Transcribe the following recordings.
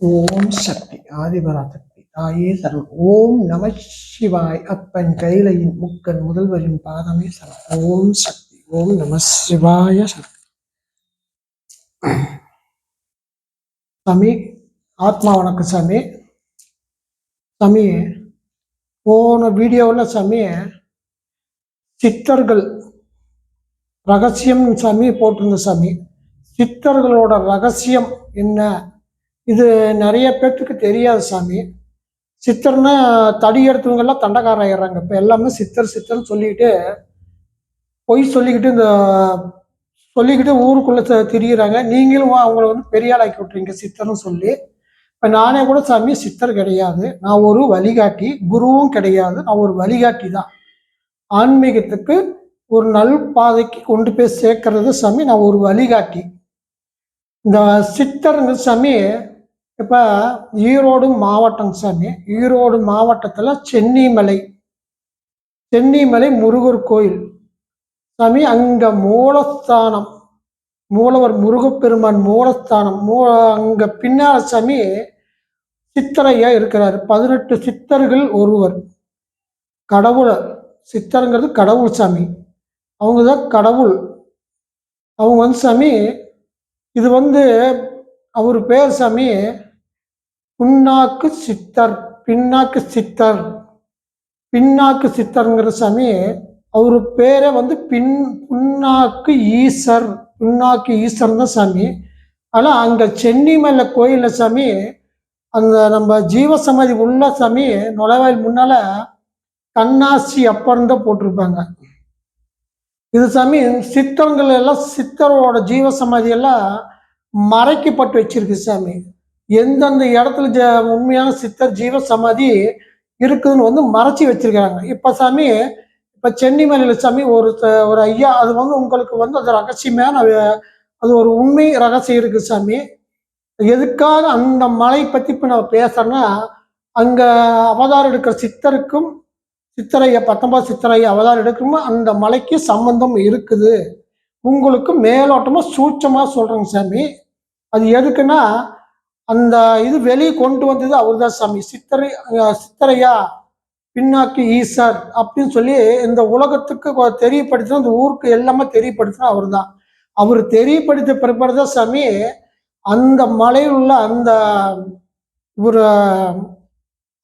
ஓம் சக்தி ஆதிபராசக்தி தாயே சரண் ஓம் நம சிவாய். அப்பன் கைலையின் முக்கன் முதல்வரின் பாதமே சரணம் ஓம் சக்தி ஓம் நம சிவாய சக்தி சாமி ஆத்மா வணக்கம் சாமி. சாமி போன வீடியோவில் சாமி சித்தர்கள் ரகசியம் சாமி போட்டிருந்த சாமி. சித்தர்களோட ரகசியம் என்ன? இது நிறைய பேர்த்துக்கு தெரியாது சாமி. சித்தர்னா தடி எடுத்தவங்கெல்லாம் தண்டக்கார ஆயிடுறாங்க. இப்போ எல்லாமே சித்தர் சித்தர்னு சொல்லிக்கிட்டு பொய் சொல்லிக்கிட்டு இந்த சொல்லிக்கிட்டு ஊருக்குள்ளே திரியிறாங்க. நீங்களும் அவங்கள வந்து பெரிய ஆளாக்கி விட்றீங்க சித்தர்னு சொல்லி. இப்போ நானே கூட சாமி சித்தர் கிடையாது. நான் ஒரு வழிகாட்டி குருவும் கிடையாது. நான் ஒரு வழிகாட்டி தான். ஆன்மீகத்துக்கு ஒரு நல் பாதைக்கு கொண்டு போய் சேர்க்கறது சாமி நான் ஒரு வழிகாட்டி. இந்த சித்தருங்க சாமி இப்போ ஈரோடு மாவட்டம் சாமி ஈரோடு மாவட்டத்தில் சென்னிமலை சென்னிமலை முருகர் கோயில். சாமி அங்கே மூலஸ்தானம் மூலவர் முருகப்பெருமான் மூலஸ்தானம் மூ அங்கே பின்னால் சாமி சித்தரையா இருக்கிறார். பதினெட்டு சித்தர்கள் ஒருவர். கடவுள் சித்தருங்கிறது கடவுள் சாமி. அவங்க தான் கடவுள். அவங்க வந்து சாமி இது வந்து அவர் பேர் சாமி புண்ணாக்கு சித்தர் பின்னாக்கு சித்தர். பின்னாக்கு சித்தருங்கிற சாமி அவர் பேரே வந்து பின் புண்ணாக்கு ஈசர். புண்ணாக்கு ஈசர் தான் சாமி. ஆனால் அங்கே சென்னிமலை கோயிலில் சாமி அந்த நம்ம ஜீவசமாதி உள்ள சாமி நுழைவாயில் முன்னால் கண்ணாசி அப்பறம் தான் போட்டிருப்பாங்க. இது சாமி சித்தர்கள் எல்லாம் சித்தரோட ஜீவசமாதி எல்லாம் மறைக்கப்பட்டு வச்சிருக்கு சாமி. எந்தெந்த இடத்துல ஜ உண்மையான சித்தர் ஜீவ சமாதி இருக்குதுன்னு வந்து மறைச்சி வச்சிருக்கிறாங்க. இப்போ சாமி இப்போ சென்னிமலையில் சாமி ஒரு ஒரு ஐயா அது வந்து உங்களுக்கு வந்து அது ரகசியமான அது ஒரு உண்மை ரகசியம் இருக்கு சாமி. எதுக்காக அந்த மலை பற்றி இப்போ நான் பேசுறேன்னா அங்கே அவதாரம் எடுக்கிற சித்தருக்கும் சித்தரையா பத்தொன்பது சித்தரையா அவதாரம் எடுக்கும் அந்த மலைக்கு சம்பந்தம் இருக்குது. உங்களுக்கு மேலோட்டமாக சூட்சமாக சொல்கிறேங்க சாமி. அது எதுக்குன்னா அந்த இது வெளியே கொண்டு வந்தது அவர் தான் சாமி. சித்தரை சித்தரையா? பின்னாக்கு ஈசர் அப்படின்னு சொல்லி இந்த உலகத்துக்கு தெரியப்படுத்தினா தெரியப்படுத்தின இந்த ஊருக்கு எல்லாமே தெரியப்படுத்தின அவர் தான் அவர் தெரியப்படுத்த பிற்பாடு தான் சாமி அந்த மலையில் உள்ள அந்த ஒரு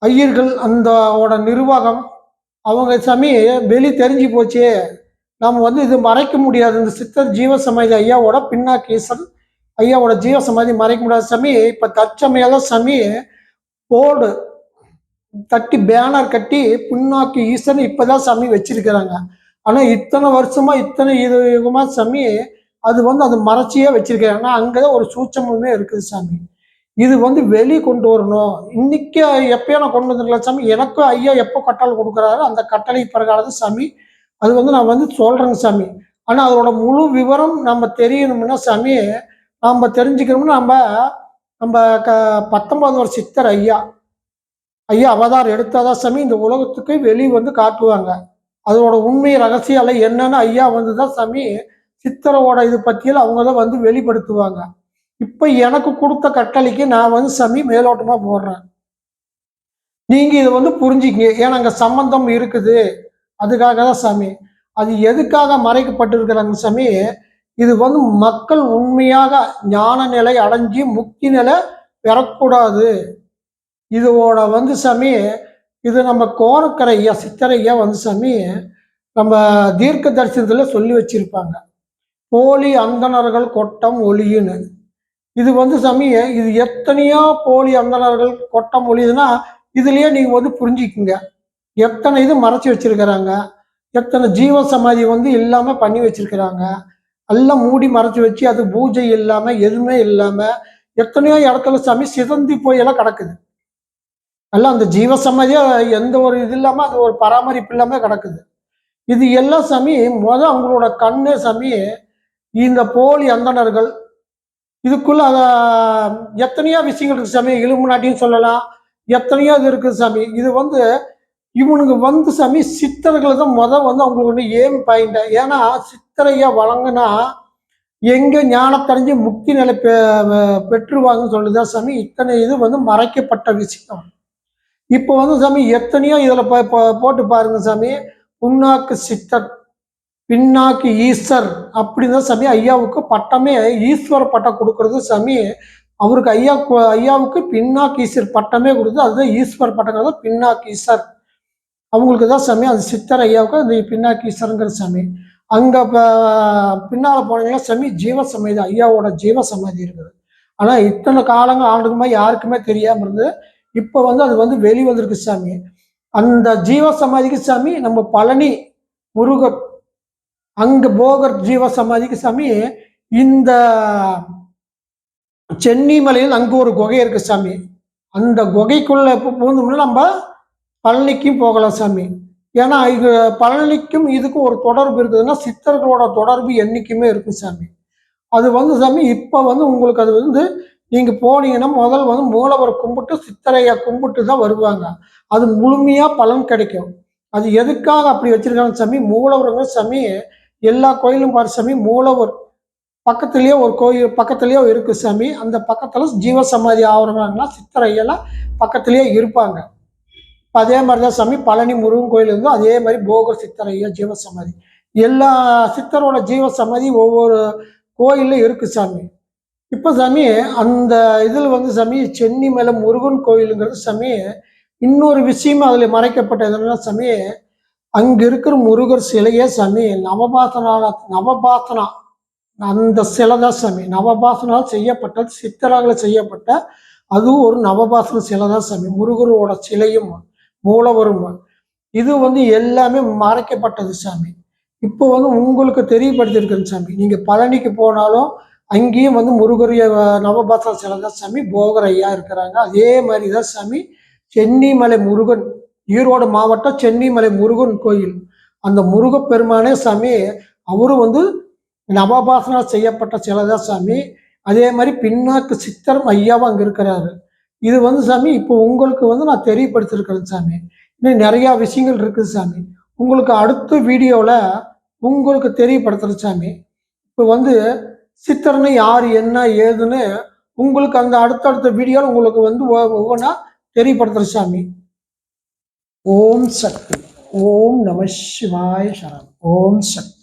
ஐயர்கள் அந்த ஓட நிர்வாகம் அவங்க சாமி வெளி தெரிஞ்சு போச்சு. நம்ம வந்து இது மறைக்க முடியாது. இந்த சித்தர் ஜீவசமாதி ஐயாவோட பின்னாக்கீசன் ஐயாவோட ஜீவ சமாதி மறைக்க முடியாத சாமி இப்ப தற்சமயம் தான் சாமி போர்டு தட்டி பேனர் கட்டி புண்ணாக்கு ஈசன் இப்பதான் சாமி வச்சிருக்கிறாங்க. ஆனா இத்தனை வருஷமா இத்தனை இது யுகமா சாமி அது வந்து அது மறைச்சியே வச்சிருக்கிறாங்க. ஆனா அங்கதான் ஒரு சூட்சமுமே இருக்குது சாமி. இது வந்து வெளி கொண்டு வரணும். இன்னைக்கு எப்பயோ நான் கொண்டு வந்துருக்கலாம் சாமி. எனக்கும் ஐயா எப்போ கட்டளை கொடுக்குறாரோ அந்த கட்டளை பிரகாரம் சாமி. அது வந்து நான் வந்து சொல்றேங்க சாமி. ஆனா அதோட முழு விவரம் நம்ம தெரியணும்னா சாமி நம்ம தெரிஞ்சுக்கணும்னா நம்ம நம்ம க பத்தொன்பது வருஷ சித்தர் ஐயா. ஐயா அவதாரம் எடுத்தாதான் சாமி இந்த உலகத்துக்கு வெளி வந்து காட்டுவாங்க. அதோட உண்மை ரகசியம் எல்லாம் என்னன்னு ஐயா வந்து தான் சாமி சித்தரோட இது பற்றியில் அவங்க தான் வந்து வெளிப்படுத்துவாங்க. இப்போ எனக்கு கொடுத்த கட்டளைக்கு நான் வந்து சாமி மேலோட்டமாக போடுறேன். நீங்கள் இதை வந்து புரிஞ்சுக்கிங்க. ஏன்னா அங்கே சம்பந்தம் இருக்குது. அதுக்காக தான் சாமி. அது எதுக்காக மறைக்கப்பட்டிருக்கிறாங்க சாமி? இது வந்து மக்கள் உண்மையாக ஞான நிலை அடைஞ்சு முக்தி நிலை பெறக்கூடாது. இதோட வந்து சாமி இது நம்ம கோரக்கரை ஐயா சித்தர் ஐயா வந்து சாமி நம்ம தீர்க்க தரிசனத்தில் சொல்லி வச்சிருப்பாங்க. போலி அந்தணர்கள் கொட்டம் ஒளியுன்னு. இது வந்து சாமி இது எத்தனையோ போலி அந்தணர்கள் கொட்டம் ஒளியுதுன்னா இதுலயே நீங்க வந்து புரிஞ்சுக்குங்க. எத்தனை இது மறைச்சி வச்சிருக்கிறாங்க. எத்தனை ஜீவ சமாதி வந்து இல்லாம பண்ணி வச்சிருக்கிறாங்க. எல்லாம் மூடி மறைச்சு வச்சு அது பூஜை இல்லாமல் எதுவுமே இல்லாமல் எத்தனையோ இடத்துல சாமி சிதந்தி போய் எல்லாம் கிடக்குது. எல்லாம் அந்த ஜீவ எந்த ஒரு இது இல்லாமல் அது ஒரு பராமரிப்பு இல்லாமல் கிடக்குது. இது எல்லாம் சாமி முத அவங்களோட கண்ணே சாமி இந்த போலி அந்தணர்கள் இதுக்குள்ள அதை எத்தனையோ விஷயங்கள் இருக்குது சாமி இலும்பு நாட்டின்னு சொல்லலாம் எத்தனையோ இது இருக்குது சாமி. இது வந்து இவனுக்கு வந்து சாமி சித்தர்களை தான் முத வந்து அவங்களுக்கு ஒன்று ஏம் பாயிண்ட் ஏன்னா சித்தரையா வழங்கினா எங்கே ஞானத்தடைஞ்சு முக்தி நிலை பெ பெ- பெற்றுவாங்கன்னு சொல்லுதா சாமி இத்தனை இது வந்து மறைக்கப்பட்ட விஷயம். இப்போ வந்து சாமி எத்தனையோ இதில் போட்டு பாருங்க சாமி. புண்ணாக்கு சித்தர் பின்னாக்கு ஈஸ்வர் அப்படின்னு தான் சாமி ஐயாவுக்கு பட்டமே ஈஸ்வர பட்டம் கொடுக்கறது சாமி. அவருக்கு ஐயா கு- ஐயாவுக்கு பின்னாக்கு ஈஸ்வர் பட்டமே கொடுத்து அதுதான் ஈஸ்வர் பட்டங்கிறது பின்னாக்கு ஈஸ்வர். அவங்களுக்கு தான் சாமி அது சித்தர் ஐயாவுக்கு அந்த பின்னாக்கி ஈஸ்வரங்கிற சாமி. அங்கே பின்னால் போனீங்கன்னா சாமி ஜீவ சமாதி ஐயாவோட ஜீவ சமாதி இருக்குது. ஆனால் இத்தனை காலங்கள் ஆண்டுக்குமே யாருக்குமே தெரியாமல் இருந்தது இப்போ வந்து அது வந்து வெளி வந்திருக்கு சாமி. அந்த ஜீவ சமாதிக்கு சாமி நம்ம பழனி முருகர் அங்க போகர் ஜீவ சமாதிக்கு சாமி இந்த சென்னை மலையில் அங்கே ஒரு குகை இருக்கு சாமி. அந்த குகைக்குள்ள இப்போ பூந்தோம்னா நம்ம பழனிக்கும் போகலாம் சாமி. ஏன்னா இது பழனிக்கும் இதுக்கும் ஒரு தொடர்பு இருக்குதுன்னா சித்தர்களோட தொடர்பு என்றைக்குமே இருக்கும் சாமி. அது வந்து சாமி இப்போ வந்து உங்களுக்கு அது வந்து நீங்கள் போனீங்கன்னா முதல் வந்து மூலவர் கும்பிட்டு சித்தரையை கும்பிட்டு தான் வருவாங்க. அது முழுமையாக பலன் கிடைக்கும். அது எதுக்காக அப்படி வச்சிருக்காங்க சாமி மூலவருங்க சாமி எல்லா கோயிலும் பாரு சாமி மூலவர் பக்கத்துலேயே ஒரு கோயில் பக்கத்துலேயே இருக்குது சாமி. அந்த பக்கத்தில் ஜீவசமாதி ஆகிறவங்கன்னா சித்தரையெல்லாம் பக்கத்துலேயே இருப்பாங்க. இப்போ அதே மாதிரி தான் சாமி பழனி முருகன் கோயில் இருந்தோம் அதே மாதிரி போகர் சித்தரையா ஜீவசமாதி. எல்லா சித்தரோட ஜீவசமாதி ஒவ்வொரு கோயிலில் இருக்கு சாமி. இப்போ சாமி அந்த இதில் வந்து சாமி சென்னி மேலே முருகன் கோயிலுங்கிறது சாமி இன்னொரு விஷயம் அதில் மறைக்கப்பட்டது என்னன்னா சாமி அங்கே இருக்கிற முருகர் சிலையே சாமி நவபாசனால நவபாசனா அந்த சிலை தான் சாமி. நவபாசனால் செய்யப்பட்ட சித்தராக செய்யப்பட்ட அதுவும் ஒரு நவபாசன சிலை தான் சாமி. முருகரோட சிலையும் மூலவரும். இது வந்து எல்லாமே மறைக்கப்பட்டது சாமி. இப்போ வந்து உங்களுக்கு தெரியப்படுத்திருக்கேன் சாமி. நீங்கள் பழனிக்கு போனாலும் அங்கேயும் வந்து முருகரிய நவபாசன சிலை தான் சாமி. போகர் ஐயா இருக்கிறாங்க. அதே மாதிரி தான் சாமி. சென்னிமலை முருகன் ஈரோடு மாவட்டம் சென்னிமலை முருகன் கோயில். அந்த முருகப்பெருமானே சாமி அவரும் வந்து நவபாசனா செய்யப்பட்ட சிலை தான் சாமி. அதே மாதிரி பின்னாக்கு சித்தரம் ஐயாவும் அங்கே இருக்கிறாரு. இது வந்து சாமி இப்போ உங்களுக்கு வந்து நான் தெரியப்படுத்திருக்கிறேன் சாமி. இன்னும் நிறையா விஷயங்கள் இருக்குது சாமி. உங்களுக்கு அடுத்த வீடியோவில் உங்களுக்கு தெரியப்படுத்துகிறேன் சாமி. இப்போ வந்து சித்தர்னு யார் என்ன ஏதுன்னு உங்களுக்கு அந்த அடுத்தடுத்த வீடியோவில் உங்களுக்கு வந்து ஒவ்வொன்றா தெரியப்படுத்துகிறேன் சாமி. ஓம் சக்தி. ஓம் நம சிவாய சரணம். ஓம் சக்தி.